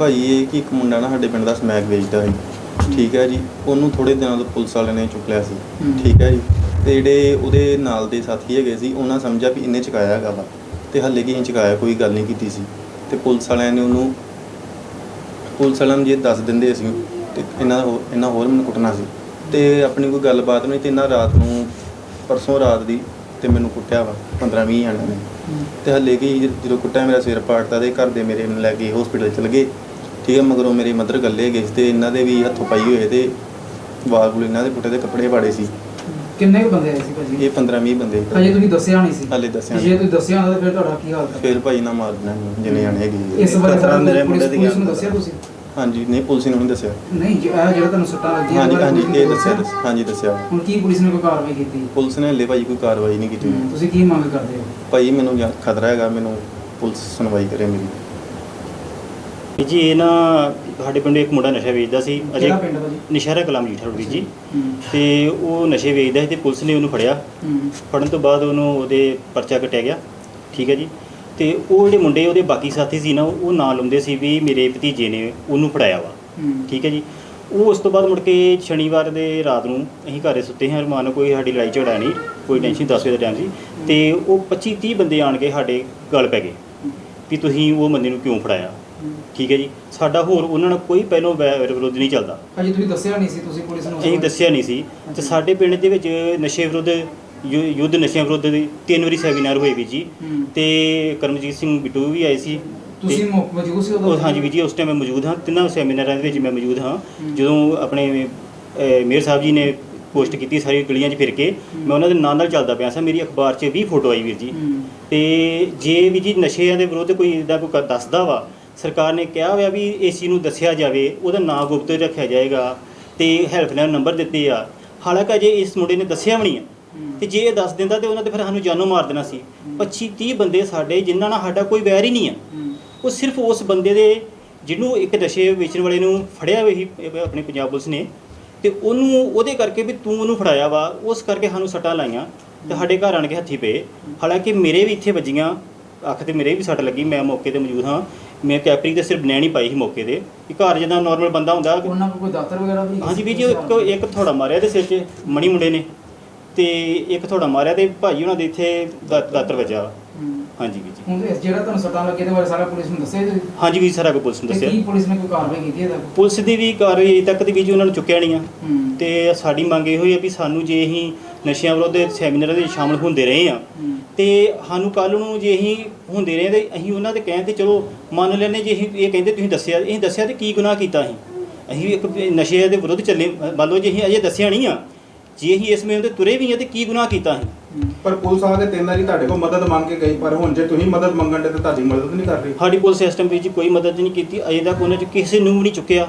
ਭਾਈ ਇਹ ਕਿ ਇੱਕ ਮੁੰਡਾ ਨਾ ਸਾਡੇ ਪਿੰਡ ਦਾ ਸਮੈਕ ਵੇਚਦਾ ਸੀ। ਠੀਕ ਹੈ ਜੀ? ਉਹਨੂੰ ਥੋੜੇ ਦਿਨਾਂ ਤੋਂ ਪੁਲਿਸ ਵਾਲਿਆਂ ਨੇ ਚੁੱਕ ਲਿਆ ਸੀ। ਠੀਕ ਹੈ ਜੀ? ਤੇ ਜਿਹੜੇ ਉਹਦੇ ਨਾਲ ਦੇ ਸਾਥੀ ਹੈਗੇ ਸੀ ਉਹਨਾਂ ਸਮਝਿਆ ਵੀ ਇਹਨੇ ਚੁਕਾਇਆ ਹੈਗਾ ਵਾ। ਤੇ ਹੱਲੇ ਕੀ ਚੁਕਾਇਆ ਕੋਈ ਗੱਲ ਨਹੀਂ ਕੀਤੀ ਸੀ। ਤੇ ਪੁਲਿਸ ਵਾਲਿਆਂ ਨੇ ਉਹਨੂੰ ਪੁਲਿਸ ਵਾਲਿਆਂ ਨੂੰ ਜੇ ਦੱਸ ਦਿੰਦੇ ਅਸੀਂ ਤੇ ਇਹਨਾਂ ਇਹਨਾਂ ਹੋਰ ਮੈਨੂੰ ਕੁੱਟਣਾ ਸੀ। ਤੇ ਆਪਣੀ ਕੋਈ ਗੱਲਬਾਤ ਨਹੀਂ ਤੇ ਇਹਨਾਂ ਰਾਤ ਨੂੰ ਪਰਸੋਂ ਰਾਤ ਦੀ ਤੇ ਮੈਨੂੰ ਕੁੱਟਿਆ ਵਾ 15 20 ਜਣਿਆਂ ਨੇ। ਤੇ ਹੱਲੇ ਕੀ ਜਦੋਂ ਕੁੱਟਿਆ ਮੇਰਾ ਸਿਰ ਪਾੜਤਾ ਤੇ ਘਰ ਦੇ ਮੇਰੇ ਨੂੰ ਲੈ ਕੇ ਹਸਪੀਟਲ ਚਲ ਗਏ। ਠੀਕ ਹੈ ਮਗਰੋਂ ਮੇਰੀ ਮਦਰ ਗੱਲੇ ਗਏ ਸੀ ਤੇ ਇਹਨਾਂ ਦੇ ਵੀ ਹੱਥੋਂ ਪਾਈ ਹੋਏ ਤੇ ਵੂਲ ਇਹਨਾਂ ਦੇ ਪੁੱਟੇ ਦੇ ਕੱਪੜੇ ਪਾੜੇ ਸੀ। ਕਿੰਨੇ ਕੁ ਬੰਦੇ ਆਏ ਸੀ ਭਾਜੀ? ਇਹ 15 20 ਬੰਦੇ। ਹਜੇ ਤੁਸੀਂ ਦੱਸਿਆ ਨਹੀਂ ਸੀ? ਹਾਲੇ ਦੱਸਿਆ ਜੇ ਤੁਸੀਂ ਦੱਸਿਆ ਹੁੰਦਾ ਤਾਂ ਫਿਰ ਤੁਹਾਡਾ ਕੀ ਹਾਲ ਕਰਦਾ ਫਿਰ ਭਾਈ ਨਾ ਮਾਰ ਦੇਣਾ ਸੀ, ਜਿੰਨੇ ਜਾਣੇ ਹੈਗੇ ਸੀ। ਇਸ ਬਾਰੇ ਤਰ੍ਹਾਂ ਮੇਰੇ ਮੁੰਡੇ ਦੀ ਪੁਲਿਸ ਨੂੰ ਦੱਸਿਆ ਤੁਸੀਂ? ਹਾਂਜੀ ਨਹੀਂ ਪੁਲਿਸ ਨੇ ਨਹੀਂ ਦੱਸਿਆ। ਨਹੀਂ ਜੀ, ਇਹ ਜਿਹੜਾ ਤੁਹਾਨੂੰ ਸੱਟਾਂ ਲੱਗੀਆਂ ਹਾਂਜੀ ਹਾਂਜੀ ਇਹ ਦੱਸਿਆ ਹਾਂਜੀ ਦੱਸਿਆ। ਹੁਣ ਕੀ ਪੁਲਿਸ ਨੇ ਕੋਈ ਕਾਰਵਾਈ ਕੀਤੀ? ਪੁਲਿਸ ਨੇ ਹੱਲੇ ਭਾਈ ਕੋਈ ਕਾਰਵਾਈ ਨਹੀਂ ਕੀਤੀ। ਤੁਸੀਂ ਕੀ ਮੰਗ ਕਰਦੇ ਹੋ? ਭਾਈ ਮੈਨੂੰ ਜਾਂ- ਖਤਰਾ ਹੈਗਾ ਮੈਨੂੰ ਪੁਲਿਸ ਸੁਣਵਾਈ ਕਰੇ ਮੇਰੀ। ਜੀ ਇਹ ਨਾ ਸਾਡੇ ਪਿੰਡ ਇੱਕ ਮੁੰਡਾ ਨਸ਼ਾ ਵੇਚਦਾ ਸੀ। ਅਜੇ ਕਿਹੜਾ ਪਿੰਡ ਭਾਜੀ ਨਸ਼ਹਿਰਾ ਕਲਾਮ ਜੀ ਠੜਵੀ ਜੀ ਹੂੰ ਤੇ ਉਹ ਨਸ਼ੇ ਵੇਚਦਾ ਸੀ ਤੇ ਪੁਲਿਸ ਨੇ ਉਹਨੂੰ ਫੜਿਆ। ਹੂੰ। ਫੜਨ ਤੋਂ ਬਾਅਦ ਉਹਨੂੰ ਉਹਦੇ ਪਰਚਾ ਕਟਿਆ ਗਿਆ। ਠੀਕ ਹੈ ਜੀ। ਤੇ ਉਹ ਜਿਹੜੇ ਮੁੰਡੇ ਉਹਦੇ ਬਾਕੀ ਸਾਥੀ ਸੀ ਨਾ ਉਹ ਨਾਂ ਲਾਉਂਦੇ ਸੀ ਵੀ ਮੇਰੇ ਭਤੀਜੇ ਨੇ ਉਹਨੂੰ ਫੜਾਇਆ ਵਾ। ਹੂੰ। ਠੀਕ ਹੈ ਜੀ। ਉਹ ਉਸ ਤੋਂ ਬਾਅਦ ਮੁੜ ਕੇ ਸ਼ਨੀਵਾਰ ਦੇ ਰਾਤ ਨੂੰ ਅਸੀਂ ਘਰੇ ਸੁੱਤੇ ਹਾਂ ਰਮਾਨ ਕੋਈ ਸਾਡੀ ਲੜਾਈ ਝਗੜਾ ਨਹੀਂ ਕੋਈ ਟੈਨਸ਼ਨ 10 ਵਜੇ ਦਾ ਟਾਈਮ ਸੀ। ਤੇ ਉਹ 25 30 ਬੰਦੇ ਆਣ ਕੇ ਸਾਡੇ ਗਲ ਪੈ ਗਏ। ਵੀ ਤੁਸੀਂ ਉਹ ਬੰਦੇ ਨੂੰ ਕਿਉਂ ਫੜਾਇਆ। ਠੀਕ ਹੈ ਜੀ। ਸਾਡਾ ਹੋਰ ਉਹਨਾਂ ਨਾਲ ਕੋਈ ਪਹਿਲੋਂ ਵੈਰ ਵਿਰੋਧ ਨਹੀਂ ਚੱਲਦਾ। ਭਾਜੀ ਤੁਸੀਂ ਦੱਸਿਆ ਨਹੀਂ ਸੀ ਤੁਸੀਂ ਪੁਲਿਸ ਨੂੰ ਅਸੀਂ ਦੱਸਿਆ ਨਹੀਂ ਸੀ। ਤੇ ਸਾਡੇ ਪਿੰਡ ਦੇ ਵਿੱਚ ਨਸ਼ੇ ਵਿਰੁੱਧ ਯੁ- ਯੁੱਧ ਨਸ਼ਿਆਂ ਵਿਰੁੱਧ ਦੀ ਤਿੰਨ ਵਾਰੀ ਸੈਮੀਨਾਰ ਹੋਏ ਵੀ ਜੀ। ਹੂੰ। ਤੇ ਕਰਮਜੀਤ ਸਿੰਘ ਬਿੱਟੂ ਵੀ ਆਏ ਸੀ। ਤੁਸੀਂ ਤੇ- ਮੌ- ਮੌਜੂਦ ਸੀ ਉਹ ਉਦੋਂ ਹਾਂਜੀ ਵੀ ਜੀ ਉਸ ਟਾਈਮ ਮੈਂ ਮੌਜੂਦ ਹਾਂ। ਤਿੰਨਾਂ ਸੈਮੀਨਾਰਾਂ ਦੇ ਵਿੱਚ ਮੈਂ ਮੌਜੂਦ ਹਾਂ। ਹੂੰ। ਜਦੋਂ ਆਪਣੇ ਅਹ, ਮੇਅਰ ਸਾਹਿਬ ਜੀ ਨੇ ਪੋਸਟ ਕੀਤੀ ਸਾਰੀ ਗਲੀਆਂ 'ਚ ਫਿਰ ਕੇ ਮੈਂ ਉਹਨਾਂ ਦੇ ਨਾਲ ਨਾਲ ਚੱਲਦਾ ਪਿਆ ਸਾਂ। ਮੇਰੀ ਅਖਬਾਰ 'ਚ ਵੀ ਫੋਟੋ ਆਈ ਵੀਰ ਜੀ। ਹੂੰ। ਤੇ ਜੇ ਵੀ ਜੀ ਨਸ਼ਿਆਂ ਦੇ ਵਿਰੁੱਧ ਕੋਈ ਇਦਾਂ ਕੋਈ ਕ- ਦੱਸਦਾ ਵਾ ਸਰਕਾਰ ਨੇ ਕਿਹਾ ਹੋਇਆ ਵੀ ਚੀਜ਼ ਨੂੰ ਦੱਸਿਆ ਜਾਵੇ ਉਹਦਾ ਨਾਂ ਗੁਪਤ ਰੱਖਿਆ ਜਾਏਗਾ ਤੇ ਹੈਲਪਲਾਈਨ ਨੰਬਰ ਦਿੱਤੇ ਆ। ਹਾਲਾਂਕਿ ਜੇ ਇਸ ਮੁੰਡੇ ਨੇ ਦੱਸਿਆ ਵੀ ਨਹੀਂ ਆ। ਤੇ ਜੇ ਇਹ ਦੱਸ ਦਿੰਦਾ ਤੇ ਉਹਨਾਂ ਤੇ ਫਿਰ ਸਾਨੂੰ ਜਾਨੋਂ ਮਾਰ ਦੇਣਾ ਸੀ। 25 30 ਬੰਦੇ ਸਾਡੇ ਜਿਨ੍ਹਾਂ ਨਾਲ ਸਾਡਾ ਕੋਈ ਵੈਰ ਹੀ ਨਹੀਂ ਆ। ਉਹ ਸਿਰਫ ਉਸ ਬੰਦੇ ਦੇ ਜਿਹਨੂੰ ਇੱਕ ਨਸ਼ੇ ਵੇਚਣ ਵਾਲੇ ਨੂੰ ਫੜਿਆ ਇਹ ਆਪਣੀ ਪੰਜਾਬ ਪੁਲਿਸ ਨੇ। ਤੇ ਉਹਨੂੰ ਉਹਦੇ ਕਰਕੇ ਵੀ ਤੂੰ ਉਹਨੂੰ ਫੜਾਇਆ ਵਾ ਉਸ ਕਰਕੇ ਸਾਨੂੰ ਸੱਟਾਂ ਲਾਈਆਂ ਤੇ ਸਾਡੇ ਘਰ ਆਣ ਕੇ ਹੱਥੀ ਪਏ। ਹਾਲਾਂਕਿ ਮੇਰੇ ਵੀ ਇੱਥੇ ਵੱਜੀਆਂ ਅੱਖ ਤੇ ਮੇਰੇ ਵੀ ਸੱਟ ਲੱਗੀ ਮੈਂ ਮੌਕੇ ਤੇ ਮੌਜੂਦ ਹਾਂ। ਮੈਂ ਕੈਪਰੀ ਤੇ ਸਿਰਫ ਬਨੈਣੀ ਪਾਈ ਸੀ ਮੌਕੇ ਤੇ ਕਿ ਘਰ ਜਿੱਦਾਂ ਨਾਰਮਲ ਬੰਦਾ ਹੁੰਦਾ ਉਹਨਾਂ ਕੋਲ ਕੋਈ ਦਾਤਰ ਵਗੈਰਾ ਵੀ ਹਾਂਜੀ ਵੀ ਜੀ ਇੱਕ ਇੱਕ ਥੋੜਾ ਮਾਰਿਆ ਤੇ ਸਿਰ 'ਚ ਮਣੀ ਮੁੰਡੇ ਨੇ। ਤੇ ਇੱਕ ਥੋੜਾ ਮਾਰਿਆ ਤੇ ਭਾਈ ਉਹਨਾਂ ਦੇ ਇੱਥੇ ਦਾ- ਦਾਤਰ ਵੱਜਾ ਹੂੰ। ਹਾਂਜੀ ਵੀ ਜੀ। ਹੁਣ ਇਸ ਜਿਹੜਾ ਤੁਹਾਨੂੰ ਸੱਟਾਂ ਲੱਗੇ ਦੇ ਬਾਰੇ ਸਾਰਾ ਪੁਲਿਸ ਨੂੰ ਦੱਸਿਆ ਜੀ ਹਾਂਜੀ ਵੀ ਸਾਰਾ ਕੁਝ ਪੁਲਿਸ ਨੂੰ ਤੇ ਦੱਸਿਆ। ਕੀ ਪੁਲਿਸ ਨੇ ਕੋਈ ਕਾਰਵਾਈ ਕੀਤੀ ਇਹਦਾ? ਪੁਲਿਸ ਦੀ ਵੀ ਕਾਰਵਾਈ ਅਜੇ ਤੱਕ ਦੀ ਵੀ ਜੀ ਉਹਨਾਂ ਨੂੰ ਚੁੱਕਿਆ ਨਹੀਂ ਆ। ਹੂੰ। ਤੇ ਸਾਡੀ ਮੰਗ ਇਹੋ ਹੀ ਆ ਵੀ ਸਾਨੂੰ ਜੇ ਅਸੀਂ ਨਸ਼ਿਆਂ ਵਿਰੁੱਧ ਸੈਮੀਨਾਰਾਂ ਦੇ ਸ਼ਾਮਲ ਹੁੰਦੇ ਰਹੇ ਆ ਹੂੰ। ਤੇ ਸਾਨੂੰ ਕੱਲ ਨੂੰ ਜੇ ਅਸੀਂ ਹੁੰਦੇ ਰਹੇ ਤੇ ਅਸੀਂ ਉਹਨਾਂ ਦੇ ਕਹਿਣ ਤੇ ਚਲੋ ਮੰਨ ਲੈਨੇ ਜੇ ਅਸੀਂ ਇਹ ਕਹਿੰਦੇ ਤੁਸੀਂ ਦੱਸਿਆ ਅਸੀਂ ਦੱਸਿਆ ਤੇ ਕੀ ਗੁਨਾਹ ਕੀਤਾ ਅਸੀਂ? ਅਸੀਂ ਇੱਕ ਨਸ਼ੇ ਦੇ ਵਿਰੁੱਧ ਚੱਲੇ ਮੰਨ ਲਓ ਜੇ ਅਸੀਂ ਅਜੇ ਦੱਸਿਆ ਨਹੀਂ ਆ ਜੇ ਅਸੀਂ ਇਸ ਮੇਂ ਤੇ ਤੁਰੇ ਵੀ ਆ ਤੇ ਕੀ ਗੁਨਾਹ ਕੀਤਾ ਅਸੀਂ। ਪਰ ਪੁਲਿਸ ਆ ਕੇ ਤਿੰਨ ਵਾਰੀ ਤੁਹਾਡੇ ਕੋਲ ਮਦਦ ਮੰਗ ਕੇ ਗਈ ਪਰ ਹੁਣ ਜੇ ਤੁਸੀਂ ਮਦਦ ਮੰਗਣ ਦੇ ਤਾਂ ਤੁਹਾਡੀ ਮਦਦ ਨਹੀਂ ਕਰ ਰਹੀ। ਸਾਡੀ ਪੁਲਿਸ ਸਿਸਟਮ ਵਿੱਚ ਕੋਈ ਮਦਦ ਨਹੀਂ ਕੀਤੀ ਅਜੇ ਤੱਕ ਉਹਨਾਂ 'ਚ ਕਿਸੇ ਨੂੰ ਵੀ ਨਹੀਂ ਚੁੱਕਿਆ।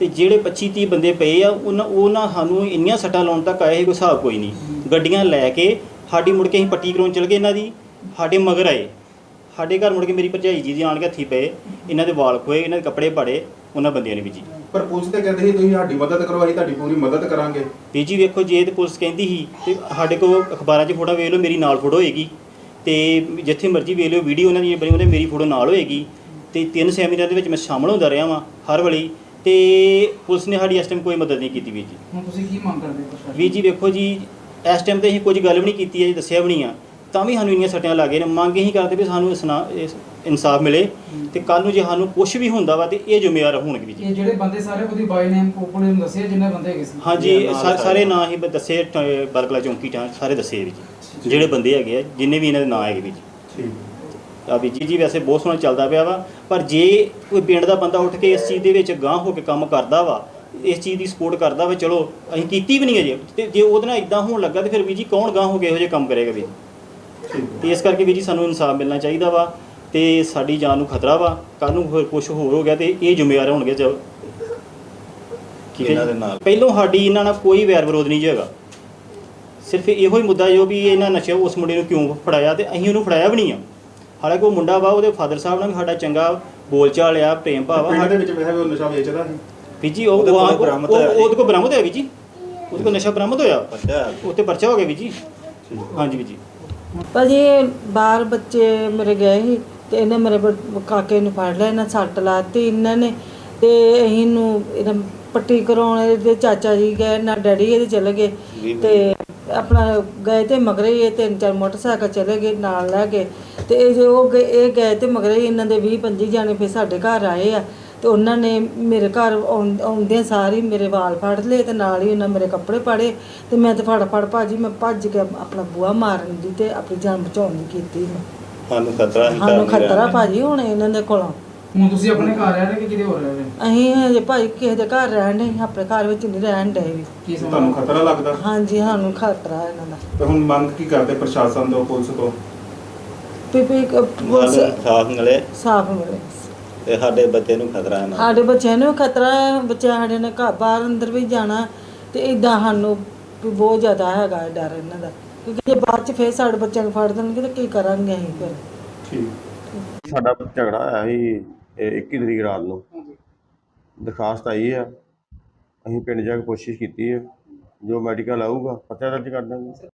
ਤੇ ਜਿਹੜੇ 25 30 ਬੰਦੇ ਪਏ ਆ ਉਹਨਾਂ ਉਹਨਾਂ ਸਾਨੂੰ ਇੰਨੀਆਂ ਸੱਟਾਂ ਲਾਉਣ ਤੱਕ ਆਏ ਕੋਈ ਹਿਸਾਬ ਕੋਈ ਨਹੀਂ। ਗੱਡੀਆਂ ਲੈ ਕੇ ਸਾਡੀ ਮੁੜ ਕੇ ਅਸੀਂ ਪੱਟੀ ਕਰਾਉਣ ਚਲ ਗਏ ਇਹਨਾਂ ਦੀ ਸਾਡੇ ਮਗਰ ਆਏ। ਸਾਡੇ ਘਰ ਮੁੜ ਕੇ ਮੇਰੀ ਭਰਜਾਈ ਜੀ ਦੇ ਆਣ ਕੇ ਹੱਥੀ ਪਏ ਇਹਨਾਂ ਦੇ ਵਾਲ ਖੋਏ ਇਹਨਾਂ ਦੇ ਕੱਪੜੇ ਪਾੜੇ ਉਹਨਾਂ ਬੰਦਿਆਂ ਨੇ ਵੀ ਜੀ। ਪਰ ਪੁਲਿਸ ਤੇ ਕਹਿੰਦੇ ਸੀ ਤੁਸੀਂ ਸਾਡੀ ਮਦਦ ਕਰੋ ਅਸੀਂ ਤੁਹਾਡੀ ਪੂਰੀ ਮਦਦ ਕਰਾਂਗੇ। ਵੀ ਜੀ ਵੇਖੋ ਜੇ ਤੇ ਪੁਲਿਸ ਕਹਿੰਦੀ ਸੀ ਤੇ ਸਾਡੇ ਕੋਲ ਅਖਬਾਰਾਂ 'ਚ ਫੋਟੋ ਵੇਖ ਲਓ ਮੇਰੀ ਨਾਲ ਫੋਟੋ ਹੋਏਗੀ। ਤੇ ਜਿੱਥੇ ਮਰਜ਼ੀ ਵੇਖ ਲਓ ਵੀਡੀਓ ਉਹਨਾਂ ਦੀ ਬਣੀ ਉਹਦੇ ਮੇਰੀ ਫੋਟੋ ਨਾਲ ਹੋਏਗੀ। ਤੇ ਤਿੰਨ ਸੈਮੀਨਾਰ ਦੇ ਵਿੱਚ ਮੈਂ ਸ਼ਾਮਲ ਹੁੰਦਾ ਰਿਹਾ ਵਾਂ ਹਰ ਵੇਲੇ। ਤੇ ਪੁਲਿਸ ਨੇ ਸਾਡੀ ਇਸ ਟਾਈਮ ਕੋਈ ਮਦਦ ਨਹੀਂ ਕੀਤੀ ਵੀਰ ਜੀ। ਹੁਣ ਤੁਸੀਂ ਕੀ ਮੰਗ ਕਰਦੇ ਹੋ ਪ੍ਰਸ਼ਾਸਨ ਵੀਰ ਜੀ ਵੇਖੋ ਜੀ ਇਸ ਟਾਈਮ ਤੇ ਅਸੀਂ ਕੁਝ ਗੱਲ ਵੀ ਨਹੀਂ ਕੀਤੀ ਹੈ ਜੀ ਦੱਸਿਆ ਵੀ ਨਹੀਂ ਆ। ਤਾਂ ਵੀ ਸਾਨੂੰ ਇੰਨੀਆਂ ਸੱਟਾਂ ਲੱਗੇ ਨੇ। ਮੰਗ ਇਹੀ ਕਰਦੇ ਵੀ ਸਾਨੂੰ ਇਸਨਾ- ਇਸ ਇਨਸਾਫ ਮਿਲੇ ਤੇ ਕੱਲ ਨੂੰ ਜੇ ਸਾਨੂੰ ਕੁਝ ਵੀ ਹੁੰਦਾ ਵਾ ਤੇ ਇਹ ਜ਼ਿੰਮੇਵਾਰ ਹੋਣਗੇ ਵੀ ਜੀ। ਇਹ ਜਿਹੜੇ ਬੰਦੇ ਸਾਰੇ ਉਹਦੀ ਬਾਈ ਨੇਮ ਪੁਲਿਸ ਨੂੰ ਦੱਸਿਆ ਜਿੰਨੇ ਬੰਦੇ ਹੈਗੇ ਸੀ? ਹਾਂਜੀ ਸਾ- ਸਾਰੇ। ਨਾਂ। ਹੀ ਬ- ਦੱਸੇ ਟ- ਬਰਕਲਾ ਚੌਂਕੀ ਟਾਂ ਸਾਰੇ ਦੱਸੇ ਵੀ ਜੀ। ਜਿਹੜੇ ਬੰਦੇ ਹੈਗੇ ਆ ਜਿੰਨੇ ਵੀ ਇਹਨਾਂ ਦੇ ਨਾਂ ਹੈਗੇ ਵੀ ਜੀ। ਠੀਕ। ਆ ਵੀ ਜੀ ਜੀ ਵੈਸੇ ਬਹੁਤ ਸੋਹਣਾ ਚੱਲਦਾ ਪਿਆ ਵਾ ਪਰ ਜੇ ਕੋਈ ਪਿੰਡ ਦਾ ਬੰਦਾ ਉੱਠ ਕੇ ਇਸ ਚੀਜ਼ ਦੇ ਵਿੱਚ ਗਾਂਹ ਹੋ ਕੇ ਕੰਮ ਕਰਦਾ ਵਾ ਇਸ ਚੀਜ਼ ਦੀ ਸਪੋਰਟ ਕਰਦਾ ਵਾ ਚਲੋ ਅਸੀਂ ਕੀਤੀ ਵੀ ਨਹੀਂ ਅਜੇ। ਤੇ ਜੇ ਉਹਦੇ ਨਾਲ ਇਦਾਂ ਹੋਣ ਲੱਗਾ ਤੇ ਫਿਰ ਵੀ ਜੀ ਕੌਣ ਗਾਂਹ ਹੋ ਕੇ ਇਹੋ ਜਿਹੇ ਕੰਮ ਕਰੇਗਾ ਵੀ ਤੇ ਇਸ ਕਰਕੇ ਵੀ ਜੀ ਸਾਨੂੰ ਇਨਸਾਫ ਮਿਲਣਾ ਚਾਹੀਦਾ ਵਾ ਤੇ ਸਾਡੀ ਜਾਨ ਨੂੰ ਖਤਰਾ ਵਾ। ਕੱਲ ਨੂੰ ਹੋਰ ਕੁਝ ਹੋਰ ਹੋ ਗਿਆ ਤੇ ਇਹ ਜ਼ਿੰਮੇਵਾਰ ਹੋਣਗੇ ਇਹਨਾਂ ਜੀ? ਦੇ ਨਾਲ। ਪਹਿਲੋਂ ਸਾਡੀ ਇਹਨਾਂ ਨਾਲ ਕੋਈ ਵੈਰ ਵਿਰੋਧ ਨਹੀਂ ਜੀ ਹੈਗਾ। ਸਿਰਫ ਇਹੋ ਹੀ ਮੁੱਦਾ ਜੋ ਵੀ ਇਹਨਾਂ ਨਸ਼ਾ ਉਸ ਮੁੰਡੇ ਨੂੰ ਕਿਉਂ ਫੜਾਇਆ ਤੇ ਅਸੀਂ ਉਹਨੂੰ ਫੜਾਇਆ ਵੀ ਨਹੀਂ ਆ। ਹਾਲਾਂਕਿ ਉਹ ਮੁੰਡਾ ਵਾ ਉਹਦੇ ਫਾਦਰ ਸਾਹਿਬ ਨਾਲ ਵੀ ਸਾਡਾ ਚੰਗਾ ਬੋਲਚਾਲ ਆ ਪ੍ਰੇਮ ਭਾਵ ਪਿੰਡ ਆ ਦੇ ਵਿੱਚ ਵੈਸੇ ਵੀ ਉਹ ਨਸ਼ਾ ਵੇਚਦਾ ਸੀ। ਵੀ ਜੀ ਉਹ ਉਹਦੇ ਕੋਲ ਉਹ- ਬਰਾਮਦ ਉਹ- ਜੀ। ਉਹਦੇ ਕੋਲ ਬਰਾਮਦ ਹੋਇਆ ਵੀ ਜੀ? ਉਹਦੇ ਕੋਲ ਨਸ਼ਾ ਬਰਾਮਦ ਹੋਇਆ? ਅੱਛਾ ਉੱਤੇ ਪਰਚਾ ਹੋ ਗਿਆ ਵੀ ਜੀ? ਹਾਂਜੀ ਵੀ ਜੀ। ਭਾਜੀ ਇਹ ਬਾਹਰ ਬੱਚੇ ਮੇਰੇ ਗਏ ਸੀ ਤੇ ਇਹਨੇ ਮੇਰੇ ਬ- ਕਾਕੇ ਨੂੰ ਫੜ ਲਿਆ ਇਹਨਾਂ ਸੱਟ ਲਾਤੀ ਇਹਨਾਂ ਨੇ ਤੇ ਅਸੀਂ ਨੂੰ ਇਹਨਾਂ ਪੱਟੀ ਕਰਾਉਣ ਇਹਦੇ ਚਾਚਾ ਜੀ ਗਏ ਨਾ ਡੈਡੀ ਇਹਦੇ ਚਲੇ ਗਏ ਤੇ ਆਪਣਾ ਗਏ ਤੇ ਮਗਰੇ ਹੀ ਇਹ ਤਿੰਨ ਚਾਰ ਮੋਟਰਸਾਈਕਲ ਚਲੇ ਗਏ ਨਾਲ ਲੈ ਕੇ ਤੇ ਇਹ ਜੋ ਉਹ ਗਏ ਇਹ ਗਏ ਤੇ ਮਗਰੇ ਹੀ ਇਹਨਾਂ ਦੇ 20 25 ਜਾਣੇ ਫਿਰ ਸਾਡੇ ਘਰ ਆਏ ਆ। ਤੇ ਉਹਨਾਂ ਨੇ ਮੇਰੇ ਘਰ ਆਉਂ- ਆਉਂਦਿਆਂ ਸਾਰੀ ਮੇਰੇ ਵਾਲ ਫੜ ਲਏ ਤੇ ਨਾਲ ਹੀ ਉਹਨਾਂ ਮੇਰੇ ਕੱਪੜੇ ਪਾੜੇ ਤੇ ਮੈਂ ਤੇ ਫੜ ਫੜ ਭਾਜੀ ਮੈਂ ਭੱਜ ਕੇ ਆਪਣਾ ਬੂਹਾ ਮਾਰਨ ਦੀ ਤੇ ਆਪਣੀ ਜਾਨ ਬਚਾਉਣ ਦੀ ਕੀਤੀ ਮੈਂ ਸਾਨੂੰ ਖਤਰਾ ਹੀ ਸਾਨੂੰ ਖਤਰਾ ਭਾਜੀ ਹੁਣ ਇਹਨਾਂ ਦੇ ਕੋਲੋਂ। ਹੁਣ ਤੁਸੀਂ ਆਪਣੇ ਘਰ ਰਹਿ ਰਹੇ ਕਿ ਕਿਤੇ ਹੋਰ ਰਹਿ ਰਹੇ ਅਸੀਂ ਹਜੇ ਭਾਈ ਕਿਸੇ ਦੇ ਘਰ ਰਹਿਣ ਦੇ ਆਪਣੇ ਘਰ ਵਿੱਚ ਨਹੀਂ ਰਹਿਣ ਦੇ ਵੀ। ਕੀ ਤੁਹਾਨੂੰ ਖਤਰਾ ਲੱਗਦਾ? ਹਾਂਜੀ ਸਾਨੂੰ ਖਤਰਾ ਇਹਨਾਂ ਦਾ। ਤੇ ਹੁਣ ਮੰਗ ਕੀ ਕਰਦੇ ਪ੍ਰਸ਼ਾਸਨ ਤੋਂ ਪੁਲਿਸ ਤੋਂ? ਵੀ ਵੀ ਇੱਕ ਪੁਲਿਸ ਸਾਨੂੰ ਸਾਥ ਮਿਲੇ। ਸਾਫ਼ ਮਿਲੇ। ਤੇ ਸਾਡੇ ਬੱਚੇ ਨੂੰ ਖਤਰਾ ਹੈ ਨਾ। ਸਾਡੇ ਬੱਚਿਆਂ ਨੂੰ ਖਤਰਾ ਹੈ ਬੱਚੇ ਸਾਡੇ ਨੇ ਘਰ ਬਾਹਰ ਅੰਦਰ ਵੀ ਜਾਣਾ ਤੇ ਇਦਾਂ ਸਾਨੂੰ ਵੀ ਬਹੁਤ ਜ਼ਿਆਦਾ ਹੈਗਾ ਹੈ ਡਰ ਇਹਨਾਂ ਦਾ। ਕਿਉਂਕਿ ਜੇ ਬਾਅਦ ਚ ਫੇਰ ਸਾਡੇ ਬੱਚਿਆਂ ਨੂੰ ਫੜ ਦੇਣਗੇ ਤਾਂ ਕੀ ਕਰਾਂਗੇ ਅਸੀਂ ਫਿਰ। ਠੀਕ। ਸਾਡਾ ਝਗੜਾ ਹੋਇਆ ਸੀ ਇਹ 21 ਤਰੀਕ ਰਾਤ ਨੂੰ। ਦਰਖਾਸਤ ਆਈ ਆ। ਅਸੀਂ ਪਿੰਡ ਜਾ ਕੇ ਕੋਸ਼ਿਸ਼ ਕੀਤੀ ਹੈ ਜੋ ਮੈਡੀਕਲ ਆਊਗਾ ਪਤਾ ਦਰਜ ਕਰ ਦਾਂਗੇ